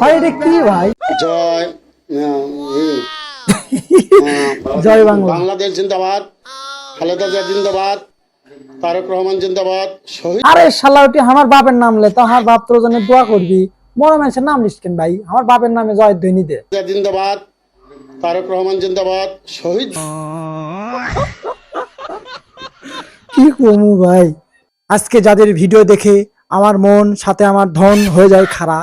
ভাই এটা কি ভাই? জয় জয় বাংলা। বাংলাদেশ জিন্দাবাদ খালেদা জিয়া জিন্দাবাদ তারেক রহমান জিন্দাবাদ শহীদ আরে শালা ওটি আমার বাপের নাম লে তো আমার বাপ তোর জন্য দোয়া করবি। বড় মানুষের নাম লিস কেন ভাই? আমার বাপের নামে জয় ধ্বনি দে জিন্দাবাদ তারেক রহমান জিন্দাবাদ শহীদ কি কমু ভাই? আজকে যাদের ভিডিও দেখে আমার মন সাথে আমার ধন হয়ে যায় খাড়া।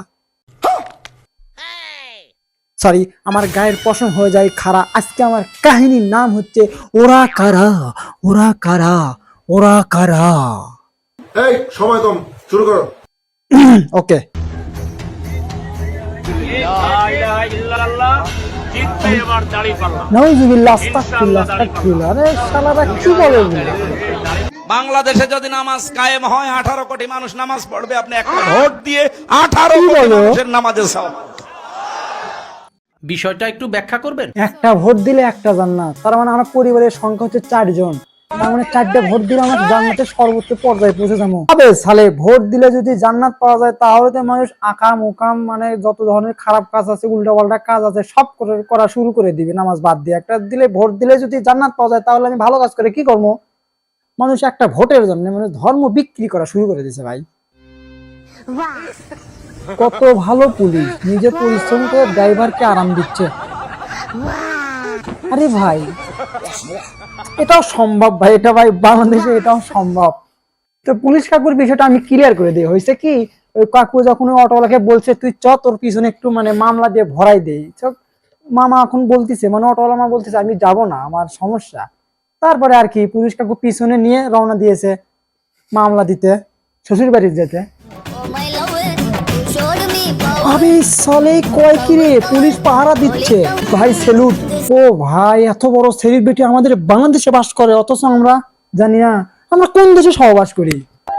সরি আমার গায়ের পশম হয়ে যায় খাড়া। আজকে আমার কাহিনীর নাম হচ্ছে ওরা কারা ওরা কারা ওরা কারা। এই সময় কম শুরু করো। ওকে? বাংলাদেশে যদি নামাজ কায়েম হয় আঠারো কোটি মানুষ নামাজ পড়বে আপনি একটা ভোট দিয়ে আঠারো কোটি মানুষের নামাজের সওয়াব। বিষয়টা একটু ব্যাখ্যা করবেন? একটা ভোট দিলে একটা জান্নাত। তার মানে আমার পরিবারের সংখ্যা হচ্ছে চারজন। তার মানে চারটে ভোট দিলে আমার জান্নাতের সর্বোচ্চ পর্যায়ে পৌঁছে যাব। তবে সালে ভোট দিলে যদি জান্নাত পাওয়া যায় তাহলে তো মানুষ আকাম উকাম মানে যত ধরনের খারাপ কাজ আছে উল্টা পাল্টা কাজ আছে সব করা শুরু করে দিবে নামাজ বাদ দিয়ে। একটা দিলে ভোট দিলে যদি জান্নাত পাওয়া যায় তাহলে আমি ভালো কাজ করে কি করব? মানুষ একটা ভোটের জন্য মানে ধর্ম বিক্রি করা শুরু করে দিয়েছে ভাই। কত ভালো পুলিশ। নিজে পরিশ্রম করে ড্রাইভারকে আরাম দিচ্ছে। আরে ভাই, এটাও সম্ভব ভাই, এটা ভাই বাংলাদেশে এটাও সম্ভব। তো পুলিশ কাকুর বিষয়টা আমি ক্লিয়ার করে দিই। হয়েছে কি, ওই কাকু যখন ওই অটোওয়ালাকে বলছে, তুই চ, তোর পিছনে একটু মানে মামলা দিয়ে ভরাই দেই মামা এখন বলতেছে মানে অটোওয়ালা মা বলতেছে, আমি যাব না, আমার সমস্যা। তারপরে আর কি, পুলিশ কাকু পিছনে নিয়ে রওনা দিয়েছে মামলা দিতে শ্বশুর বাড়ি যেতে। আরে সালে কয় কি রে? পুলিশ পাহারা দিচ্ছে। ভাই সেলুট ও ভাই, এত বড় সেলিব্রিটি আমাদের বাংলাদেশে বাস করে, অথচ আমরা জানি না। আমরা কোন দেশে সহবাস করি?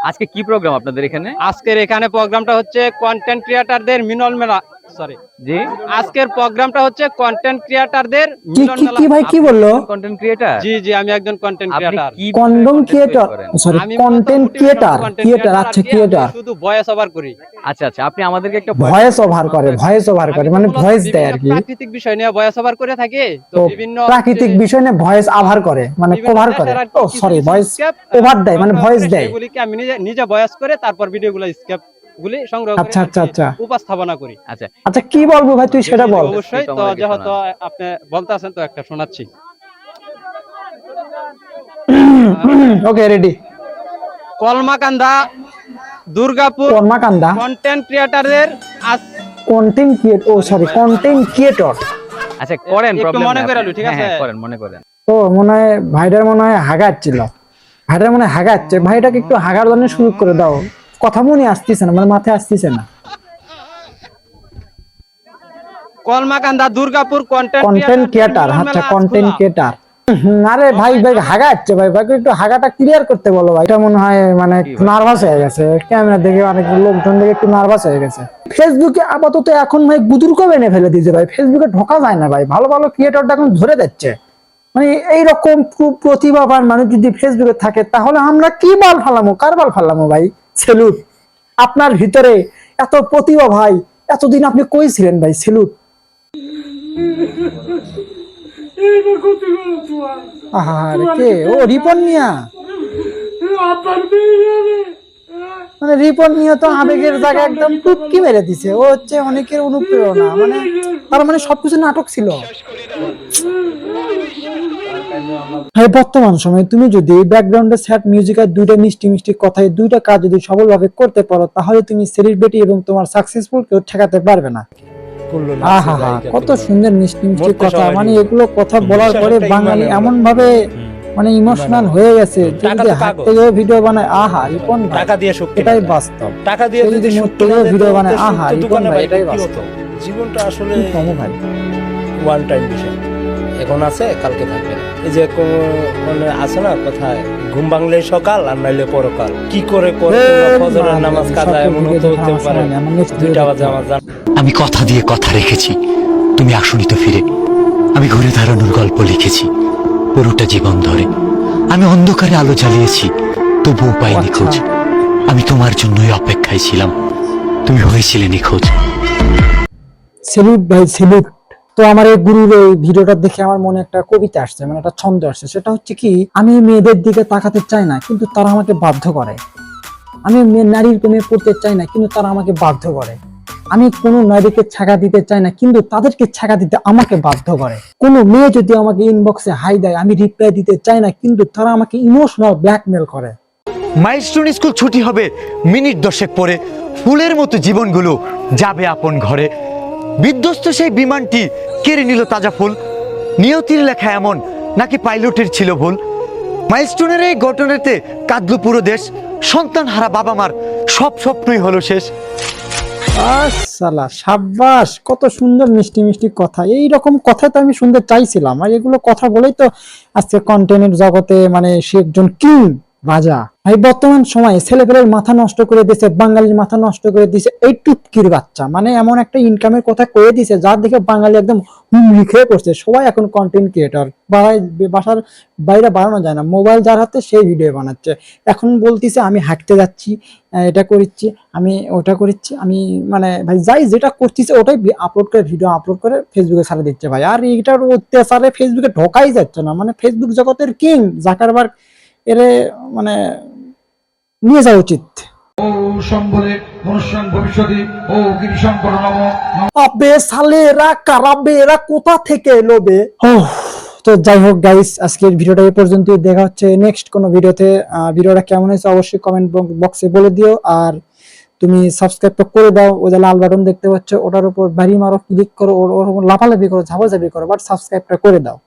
আজকে কি প্রোগ্রাম আপনাদের এখানে? আজকের এখানে প্রোগ্রামটা হচ্ছে কন্টেন্ট ক্রিয়েটারদের মিনল মেলা। সরি জি। আজকের প্রোগ্রামটা হচ্ছে কন্টেন্ট ক্রিয়েটারদের কি মিলন কি ভাই কি বলল? কন্টেন্ট ক্রিয়েটার জি জি আমি একজন কন্টেন্ট আপনি creator condom creator sorry content creator creator আচ্ছা ক্রিয়েটার শুধু ভয়েস ওভার করি। আচ্ছা আচ্ছা আপনি আমাদেরকে একটা ভয়েস ওভার করে ভয়েস ওভার করে মানে ভয়েস দেয় আর বিভিন্ন কি। প্রাকৃতিক বিষয় নিয়ে ভয়েস ওভার করে থাকি। তো বিভিন্ন প্রাকৃতিক বিষয় নিয়ে ভয়েস আভার করে মানে কভার করে। ও সরি ভয়েস ওভার দেয় মানে ভয়েস দেয়। আমি নিজে নিজে ভয়েস করে তারপর ভিডিওগুলো স্কেপ গুলি সংগ্রহ করে আচ্ছা, আচ্ছা, আচ্ছা। উপস্থাপনা করি। আচ্ছা। আচ্ছা কি বলব ভাই তুই সেটা বল। অবশ্যই তো যেহেতু আপনি বলতে আছেন তো একটা শোনাচ্ছি। Okay ready Kalmakanda Durgapur Karmakanda content ক্রিয়েটারদের আজ কন্টেন্ট ক্রিয়েট ও সরি কন্টেন্ট ক্রিয়েটর আচ্ছা করেন একটু problem মনে নাই করে ঠিক হ্যাঁ, আছে? হ্যাঁ, করেন মনে করেন। ও মনে হয় ভাইটার মনে হয় হাগাচ্ছিল ভাইটার মনে হয় হাগাচ্ছে ভাইটাকে একটু হাগার জন্য শুরু করে দাও। কথা মনে আসতেছে না মানে মাথায় আসতেছে না। Kalmakanda Durgapur content content creator আচ্ছা কন্টেন্ট ক্রিয়েটার আরে ভাই ভাই হাগাচ্ছে ভাই ভাইকে একটু হাগাটা ক্লিয়ার করতে বলো ভাই। এটা মনে হয় মানে নার্ভাস হয়ে গেছে। ক্যামেরা দেখে অনেক লোকজন দেখে একটু নার্ভাস হয়ে গেছে। ফেসবুকে আপাতত এখন ভাই গুদুর কবে এনে ফেলে দিয়েছে ভাই। ফেসবুকে ঢোকা যায় না ভাই। ভালো ভালো ক্রিয়েটরটা এখন ধরে দিচ্ছে। মানে এইরকম প্রতিভাবান মানুষ যদি ফেসবুকে থাকে তাহলে আমরা কি বাল ফালামো? কার বাল ফালামো ভাই? সেলুট। আপনার ভিতরে এত প্রতিভা ভাই, এতদিন আপনি কই ছিলেন ভাই, সেলুট? ও রিপন মিয়া? মানে রিপন মিয়া তো আবেগের জায়গায় একদম টুপকি মেরে দিছে। ও হচ্ছে অনেকের অনুপ্রেরণা। মানে তার মানে সবকিছু নাটক ছিল। হ্যাঁ বর্তমান সময়ে তুমি যদি ব্যাকগ্রাউন্ডে স্যাড মিউজিক আর দুইটা মিষ্টি মিষ্টি কথায় দুইটা কাজ যদি সফলভাবে করতে পারো তাহলে তুমি সেলিব্রিটি এবং তোমার সাকসেসফুল কেউ ঠেকাতে পারবে না। কত সুন্দর মিষ্টি মিষ্টি কথা মানে এগুলো কথা বলার পরে বাঙালি এমন ভাবে মানে ইমোশনাল হয়ে গেছে। যদি হাত থেকেও ভিডিও বানায় আহা রিপন টাকা দিয়ে শক্তি এটাই বাস্তব। টাকা দিয়ে যদি মুখ থেকেও ভিডিও বানায় আহা তো রিপন ভাই? এটাই বাস্তব। জীবনটা আসলে কমো ভাই? ওয়ান টাইম বিষয় এখন আছে কালকে থাকবে। না। এই যে কোন- মানে আছে না কোথায় ঘুম ভাঙলে সকাল আর নাইলে পরকাল। কি করে করে ফজরের নামাজ কাজা এমন হতে হতে পারে। দুইটা বাজে আমার জান আমি কথা দিয়ে কথা রেখেছি। তুমি আসনি তো ফিরে। আমি ঘুরে দাঁড়ানোর গল্প লিখেছি। পুরোটা জীবন ধরে। আমি অন্ধকারে আলো জ্বালিয়েছি। তবুও পাইনি খোঁজ আমি তোমার জন্যই অপেক্ষায় ছিলাম। তুমি হয়েছিলে নিখোঁজ। সেলুট ভাই সেলুট। তো আমার এই গুরুর এই ভিডিওটা দেখে আমার মনে একটা কবিতা আসছে মানে একটা ছন্দ আসছে। সেটা হচ্ছে কি, আমি মেয়েদের দিকে তাকাতে চাই না, কিন্তু তারা আমাকে বাধ্য করে। আমি নারীর প্রেমে পড়তে চাই না, কিন্তু তারা আমাকে বাধ্য করে। আমি কোনো নারীকে ছাকা দিতে চাই না, কিন্তু তাদেরকে ছাকা দিতে আমাকে বাধ্য করে। কোনো মেয়ে যদি আমাকে ইনবক্সে হাই দেয়, আমি রিপ্লাই দিতে চাই না, কিন্তু তারা আমাকে ইমোশনাল ব্ল্যাকমেল করে। মাইলস্টোন স্কুল ছুটি হবে, মিনিট দশেক পরে ফুলের মতো জীবনগুলো যাবে আপন ঘরে। বিধ্বস্ত সেই বিমানটি কেড়ে নিল তাজা ফুল। নিয়তির লেখা এমন, নাকি পাইলটের ছিল ভুল? মাইলস্টোনের এই ঘটনাতে কাঁদলো পুরো দেশ। সন্তান হারা বাবা মার সব স্বপ্নই হলো শেষ। সালা সাব্বাস, কত সুন্দর মিষ্টি মিষ্টি কথা। এই রকম কথা তো আমি শুনতে চাইছিলাম, আর এগুলো কথা বলেই তো আজকে কন্টেন্টের জগতে মানে সে একজন কিং। রাজা ভাই, বর্তমান সময়ে ছেলেপেলের মাথা নষ্ট করে দিছে, বাঙালির মাথা নষ্ট করে দিয়েছে এই টুটকির বাচ্চা। মানে এমন একটা ইনকামের কথা কয়ে দিয়েছে যার দেখে বাঙালি একদম হুমড়ি খেয়ে পড়ছে। সবাই এখন কন্টেন্ট ক্রিয়েটর বাসার বাইরে বাড়ানো যায় না। মোবাইল যার হাতে সেই ভিডিও বানাচ্ছে। এখন বলতিছে, আমি হাঁটতে যাচ্ছি এটা করিচ্ছি, আমি ওটা করিচ্ছি, আমি মানে ভাই, যাই যেটা করতেছে ওটাই আপলোড করে ভিডিও আপলোড করে ফেসবুকে ছাড়া দিচ্ছে ভাই। আর এইটার অত্যাচারে ফেসবুকে ঢোকাই যাচ্ছে না। মানে ফেসবুক জগতের কিং জাকারবার্গ এর মানে নিয়ে যাওয়া উচিত। আবে সালেরা কারাবেরা কোথা থেকে এলো বে? ওহ, তো যাই হোক গাইস আজকের ভিডিওটা এই পর্যন্তই। দেখা হচ্ছে নেক্সট কোনো ভিডিওতে। ভিডিওটা কেমন হয়েছে অবশ্যই কমেন্ট বক্সে বলে দিও। আর তুমি সাবস্ক্রাইব তো করে দাও ওই যে লাল বাটন দেখতে পাচ্ছ ওটার উপর বাড়ি মারো ক্লিক করো ওর ওর লাফালাফি করো ঝাপাঝাপি করো বাট সাবস্ক্রাইবটা করে দাও।